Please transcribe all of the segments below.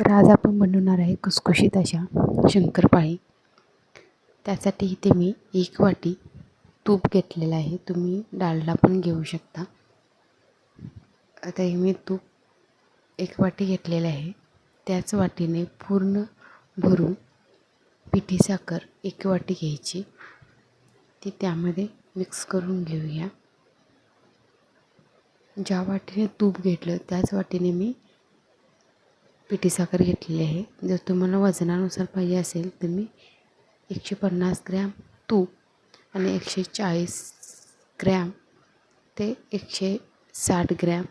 तर आज आपण बनवणार आहे खुसखुशीत अशा शंकरपाळी. त्यासाठी इथे मी एक वाटी तूप घेतलेलं आहे. तुम्ही डालडा पण घेऊ शकता. आता हे मी तूप एक वाटी घेतलेलं आहे. त्याच वाटीने पूर्ण भरून पिठी साखर एक वाटी घ्यायची. ती त्यामध्ये मिक्स करून घेऊया. ज्या वाटीने तूप घेतलं त्याच वाटीने मी पिठी साखर घेतलेली आहे. जर तुम्हाला वजनानुसार पाहिजे असेल तर मी एकशे पन्नास ग्रॅम तूप आणि एकशे चाळीस ग्रॅम ते एकशे साठ ग्रॅम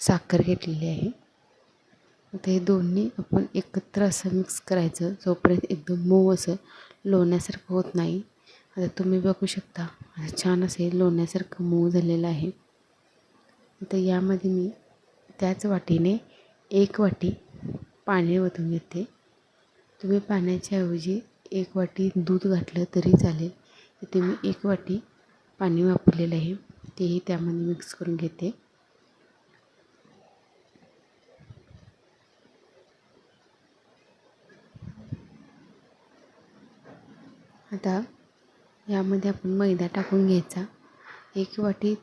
साखर घेतलेली आहे. आता हे दोन्ही आपण एकत्र असं मिक्स करायचं. जोपर्यंत एकदम मऊ असं लोण्यासारखं होत नाही. आता तुम्ही बघू शकता छान असे लोण्यासारखं मऊ झालेलं आहे. आता यामध्ये मी त्याच वाटीने एक वाटी पाणी ओतून घेते. तुम्ही पाण्याच्या ऐवजी एक वाटी दूध घातलं तरी चालेल. इथे मी एक वाटी पाणी वापरलेलं आहे. तेही त्यामध्ये मिक्स करून घेते. आता यामध्ये आपण मैदा टाकून घ्यायचा. एक वाटी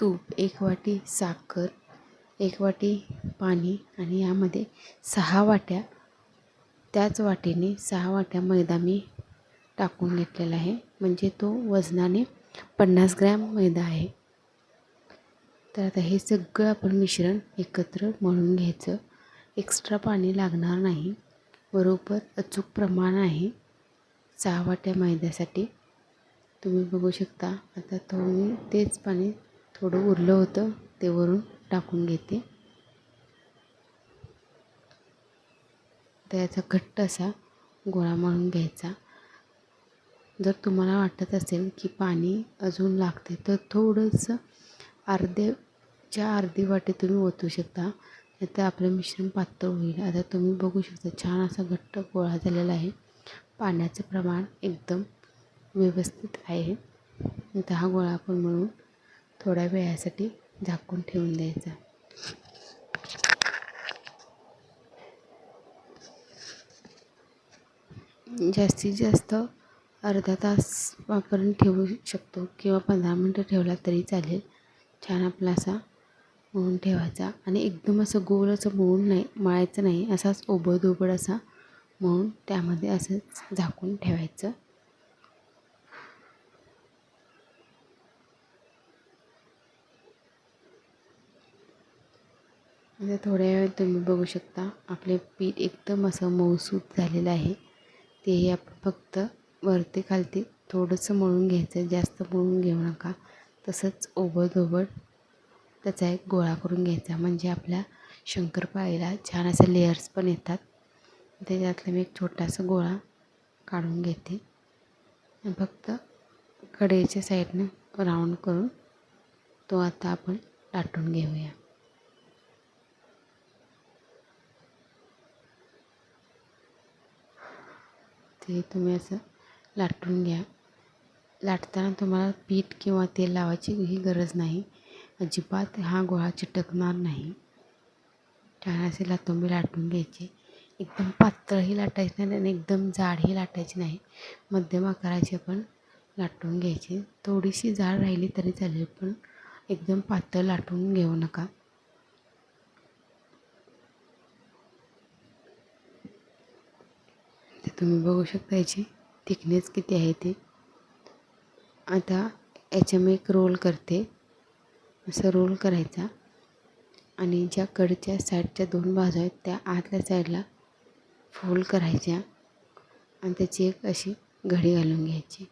तूप एक वाटी साखर एक वाटी पाणी आणि यामध्ये सहा वाट्या त्याच वाटीने सहा वाट्या मैदा मी टाकून घेतलेला आहे. म्हणजे तो वजनाने पन्नास ग्रॅम मैदा आहे. तर आता हे सगळं आपण मिश्रण एकत्र मळून घ्यायचं. एक्स्ट्रा पाणी लागणार नाही. बरोबर अचूक प्रमाण आहे. सहा वाट्या मैद्यासाठी. तुम्ही बघू शकता आता तो मी तेच पाणी थोडं उरलं होतं ते वरून टाकून घेते. त्याचा घट्ट असा गोळा मळून घ्यायचा. जर तुम्हाला वाटत असेल की पाणी अजून लागते तर थोडंसं अर्ध्याच्या अर्धी वाटी तुम्ही ओतू शकता नाही तर आपलं मिश्रण पातळ होईल. आता तुम्ही बघू शकता छान असा घट्ट गोळा झालेला आहे. पाण्याचं प्रमाण एकदम व्यवस्थित आहे. आता हा गोळा आपण म्हणून थोड्या वेळासाठी झाकून ठेवून द्यायचा. जास्तीत जास्त अर्धा तास वापरून ठेवू शकतो किंवा पंधरा मिनटं ठेवला तरी चालेल. छान आपला असा मळून ठेवायचा आणि एकदम असं गोल असं मळून नाही मळायचं नाही असाच ओबडधोबड असा मळून त्यामध्ये असंच झाकून ठेवायचं. आता थोड्या वेळ तुम्ही बघू शकता आपले पीठ एकदम असं मऊसूत झालेलं आहे. तेही आपण फक्त वरती खालती थोडंसं मळून घ्यायचं जास्त मळून घेऊ नका. तसंच ओबड त्याचा एक गोळा करून घ्यायचा. म्हणजे आपल्या शंकरपाळीला छान असे लेयर्स पण येतात. त्याच्यातला मी एक छोटासा गोळा काढून घेते. फक्त कढईच्या साईडनं राऊंड करून तो आता आपण लाटून घेऊया. ते तुम्ही असं लाटून घ्या. लाटताना तुम्हाला पीठ किंवा तेल लावायची ही गरज नाही. अजिबात हा गोळा चिटकणार नाही. छान असे लातुंबी लाटून घ्यायचे. एकदम पातळही लाटायची नाही आणि एकदम जाडही लाटायची नाही. मध्यम आकाराची पण लाटून घ्यायची. थोडीशी जाड राहिली तरी चालेल पण एकदम पातळ लाटून घेऊ नका ते तुम्ही बघू शकता याची थिकनेस किती आहे ते. आता याच्या मी एक रोल करते. असं रोल करायचा. आणि ज्या कडच्या साईडच्या दोन बाजू आहेत त्या आतल्या साईडला फोल्ड करायच्या. आणि त्याची एक अशी घडी घालून घ्यायची.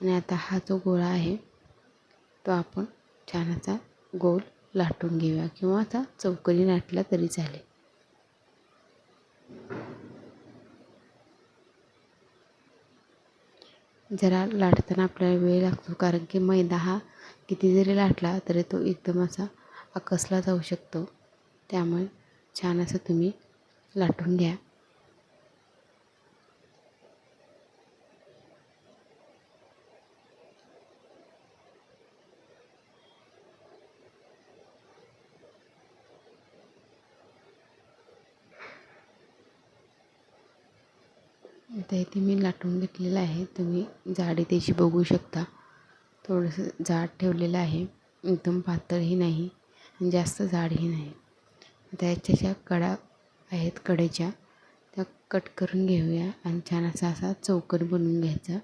आणि आता हा जो गोळा आहे तो आपण छान असा गोल लाटून घेऊया. किंवा आता चौकनी लाटला तरी चालेल. जरा लाटताना आपल्याला वेळ लागतो कारण की मैदा हा किती जरी लाटला तरी तो एकदम असा आकसला जाऊ शकतो. त्यामुळे छान असं तुम्ही लाटून घ्या. आता इथे मी लाटून घेतलेलं आहे. तुम्ही जाडी त्याची बघू शकता. थोडंसं जाड ठेवलेलं आहे. एकदम पातळही नाही. आणि जास्त जाडही नाही. आता याच्या ज्या कडा आहेत कडेच्या त्या कट करून घेऊया आणि छान असा असा चौकट बनवून घ्यायचा.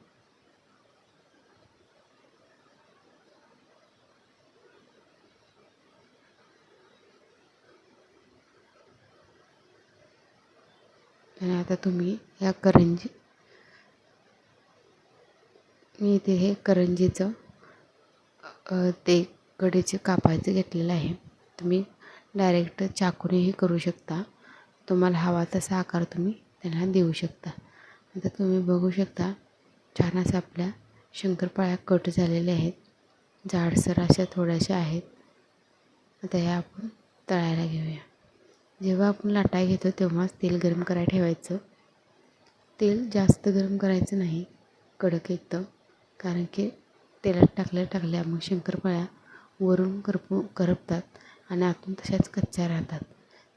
आणि आता तुम्ही या करंजी मी इथे हे करंजीचं ते कडेचे कापायचं घेतलेलं आहे. तुम्ही डायरेक्ट चाकूनेही करू शकता. तुम्हाला हवा तसा आकार तुम्ही त्यांना देऊ शकता. आता तुम्ही बघू शकता छान असं आपल्या शंकरपाळ्या कट झालेल्या आहेत. जाडसर अशा थोड्याशा आहेत. आता ह्या आपण तळायला घेऊया. जेव्हा आपण लाटाय घेतो तेव्हाच तेल गरम करायला ठेवायचं. तेल जास्त गरम करायचं नाही कडक एकदम कारण की तेलात टाकल्या टाकल्या मग शंकरपाळ्या वरून करपू करपतात आणि आतून तशाच कच्च्या राहतात.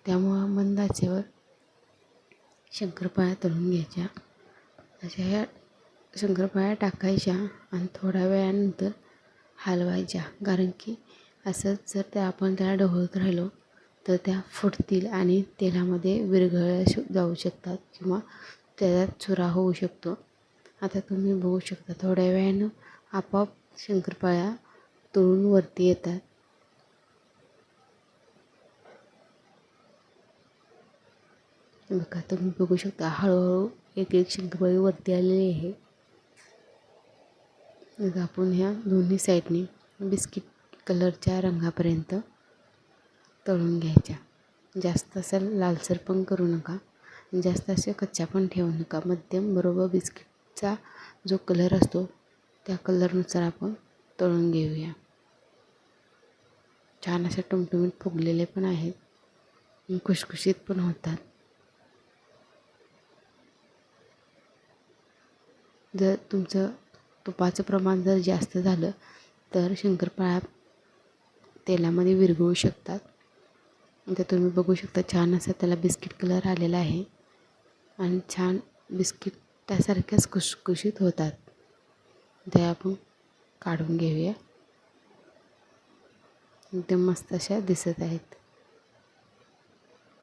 त्यामुळं मंद आचेवर शंकरपाळ्या तळून घ्यायच्या. अशा ह्या शंकरपाळ्या टाकायच्या आणि थोड्या वेळानंतर हलवायच्या. कारण की असंच जर त्या आपण त्याला ढवळत राहिलो तर त्या फुटतील आणि तेलामध्ये विरघळल्या जाऊ शकतात किंवा त्याच्यात चुरा होऊ शकतो. आता तुम्ही बघू शकता थोड्या वेळानं आपोआप शंकरपाळ्या तळून वरती येतात. बघा तुम्ही बघू शकता हळूहळू एक एक शंकरपाळी वरती आलेली आहे. मग आपण ह्या दोन्ही साईडनी बिस्किट कलरच्या रंगापर्यंत तळून घ्यायच्या. जास्त असं लालसर पण करू नका. जास्त असे कच्च्या पण ठेवू नका. मध्यम बरोबर बिस्किटचा जो कलर असतो त्या कलरनुसार आपण तळून घेऊया. छान असे टुमटुमीत फुगलेले पण आहेत. खुशखुशीत पण होतात. जर तुमचं तुपाचं प्रमाण जर जास्त झालं तर शंकरपाळ्या तेलामध्ये विरघळू शकतात. आता तुम्ही बघू शकता छान असं त्याला बिस्किट कलर आलेला आहे. आणि छान बिस्किट त्यासारख्याच खुशखुशीत होतात. ते आपण काढून घेऊया. एकदम मस्त अशा दिसत आहेत.